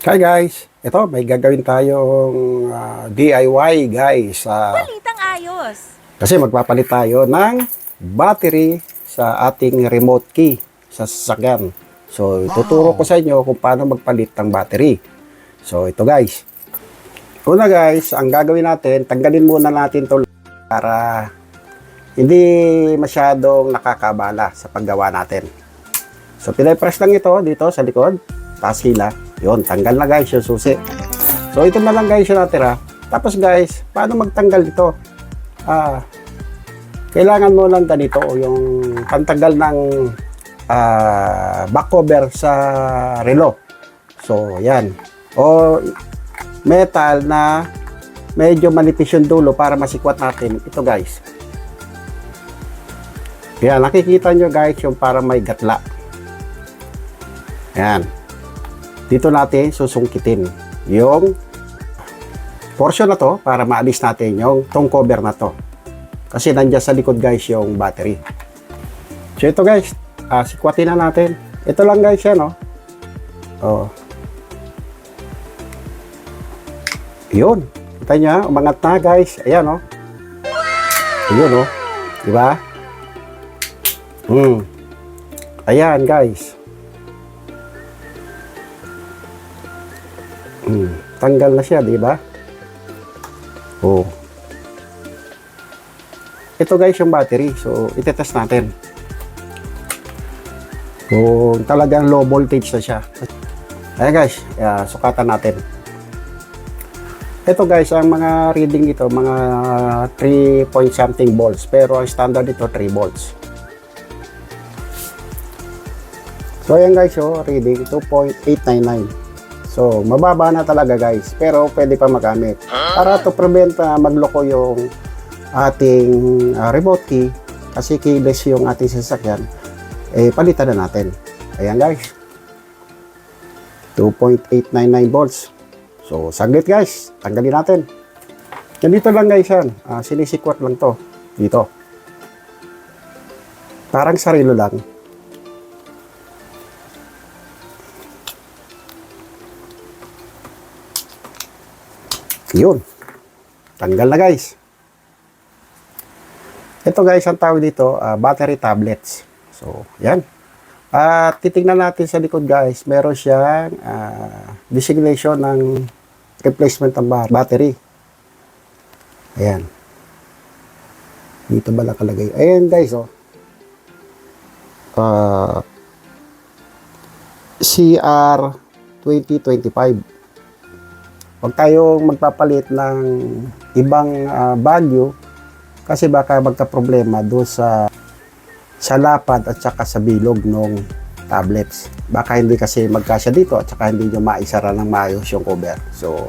Hi guys, ito may gagawin tayong ah, DIY guys. Ah, Balitang ayos. kasi magpapalit tayo ng battery sa ating remote key sa sasakyan. So ituturo ko sa inyo kung paano magpalit ng battery. So ito guys. Una guys, ang gagawin natin, tanggalin muna natin to para hindi masyadong nakakabala sa paggawa natin. So pinipress lang ito dito sa likod, taas hila. Yun, tanggal na guys yung susi. So ito na lang guys yung natira. Tapos guys, paano magtanggal ito? Ah, kailangan mo lang ganito yung pantanggal ng ah, back cover sa relo. So yan. O metal na medyo manipis yung dulo para masikwat natin. Ito guys. Yan, nakikita nyo guys yung parang may gatla. Yan. Dito natin susungkitin yung portion na to para maalis natin yung tong cover na to. Kasi nandiyan sa likod guys yung battery. So ito guys, ah, sikwatin na natin. Ito lang guys yan oh. Oh. Yun. Kita niya, umangat na guys. Ayan oh. Ayun oh. Di ba? Hmm. Ayan guys. Hmm. Tanggal na siya, di ba? Oh. Ito guys yung battery. So, itetest natin. Kung talagang low voltage na siya. Ayan guys, uh, sukatan natin. Ito guys, ang mga reading dito, mga 3 point something volts. Pero ang standard dito, 3 volts. So ayan guys, oh, reading 2.899. So, mababa na talaga guys, pero pwede pa magamit. Para to prevent na magloko yung ating ah, remote key, kasi keyless yung ating sasakyan, eh palitan na natin. Ayan guys. 2.899 volts. So, saglit guys, tanggalin natin. Ganito lang guys yan. Ah, sinisikwat lang to. Dito. Parang sarilo lang. Yun. Tanggal na guys. Ito guys, ang tawag dito, ah, battery tablets. So, yan. At titingnan natin sa likod guys, meron siyang ah, designation ng replacement ng ba- battery. Ayan. Dito ba nakalagay? Ayan guys, oh. Ah, CR 2025 huwag tayong magpapalit ng ibang ah, value kasi baka magka-problema doon sa sa lapad at saka sa bilog ng tablets. Baka hindi kasi magkasya dito at saka hindi nyo maisara ng maayos yung cover. So,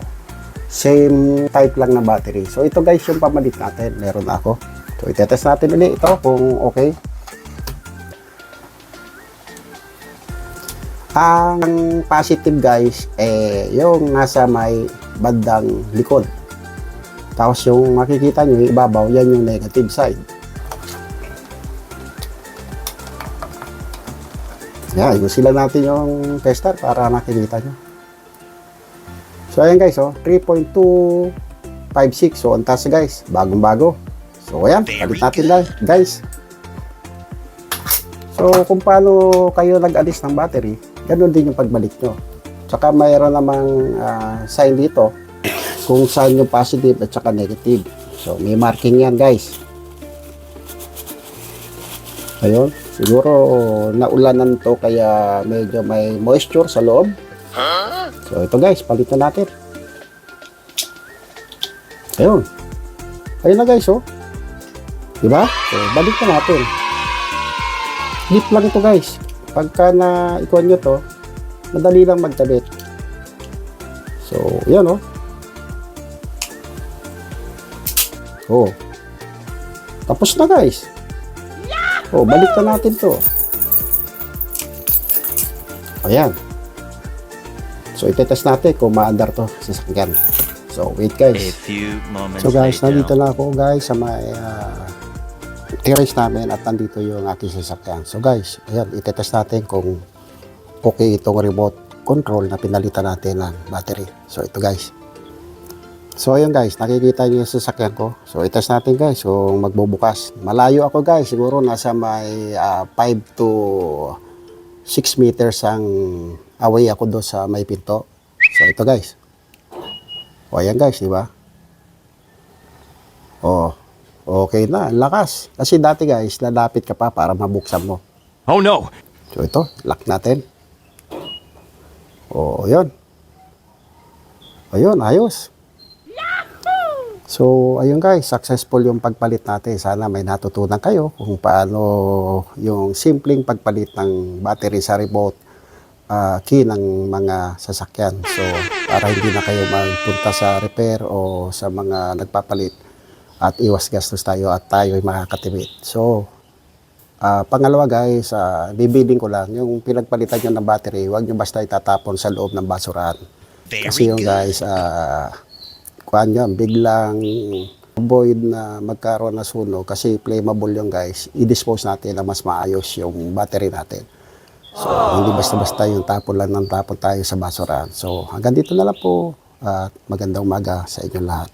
same type lang na battery. So, ito guys yung pamalit natin. Meron ako. So, itetest natin ulit ito kung okay. Ang positive guys, eh, yung nasa may bandang likod. Tapos yung makikita nyo, yung ibabaw, yan yung negative side. Yan, ayusin sila natin yung tester para makikita nyo. So, ayan guys, oh, 3.256. So, ang taas guys, bagong-bago. So, ayan, palit natin lang, guys. So, kung paano kayo nag-alis ng battery, ganun din yung pagbalik nyo. Tsaka mayroon namang ah, sign dito kung saan yung positive at saka negative. So, may marking yan guys. Ayun, siguro naulanan to kaya medyo may moisture sa loob. So, ito guys, palitan natin. Ayun. Ayun na guys, oh. Diba? So, balik na natin. Clip lang ito guys. Pagka na ikuan nyo to, madali lang magkabit. So, yan oh. Oh. Tapos na guys. Oh, balik na natin to. Ayan. So, itetest natin kung maandar to sa sakyan. So, wait guys. So guys, nandito na ako guys sa may uh, terrace namin at nandito yung aking sasakyan. So guys, ayan, itetest natin kung okay itong remote control na pinalitan natin ng battery. So ito guys. So ayun guys, nakikita niyo yung sasakyan ko. So itest natin guys kung magbubukas. Malayo ako guys, siguro nasa may ah, 5 to 6 meters ang away ako doon sa may pinto. So ito guys. O ayan guys, di ba? Oh, okay na, ang lakas. Kasi dati guys, lalapit ka pa para mabuksan mo. Oh no! So ito, lock natin. O, yun. Ayun, ayos. So, ayun guys, successful yung pagpalit natin. Sana may natutunan kayo kung paano yung simpleng pagpalit ng battery sa remote ah, key ng mga sasakyan. So, para hindi na kayo magpunta sa repair o sa mga nagpapalit at iwas gastos tayo at tayo ay makakatipid. So, Ah, pangalawa guys, uh, bibiling ko lang, yung pinagpalitan nyo ng battery, huwag nyo basta itatapon sa loob ng basurahan. Kasi yung guys, uh, kuhan yun, biglang avoid na magkaroon ng sunog kasi flammable yung guys, i-dispose natin na mas maayos yung battery natin. So, hindi basta-basta yung tapon lang ng tapon tayo sa basurahan. So, hanggang dito na lang po at magandang umaga sa inyong lahat.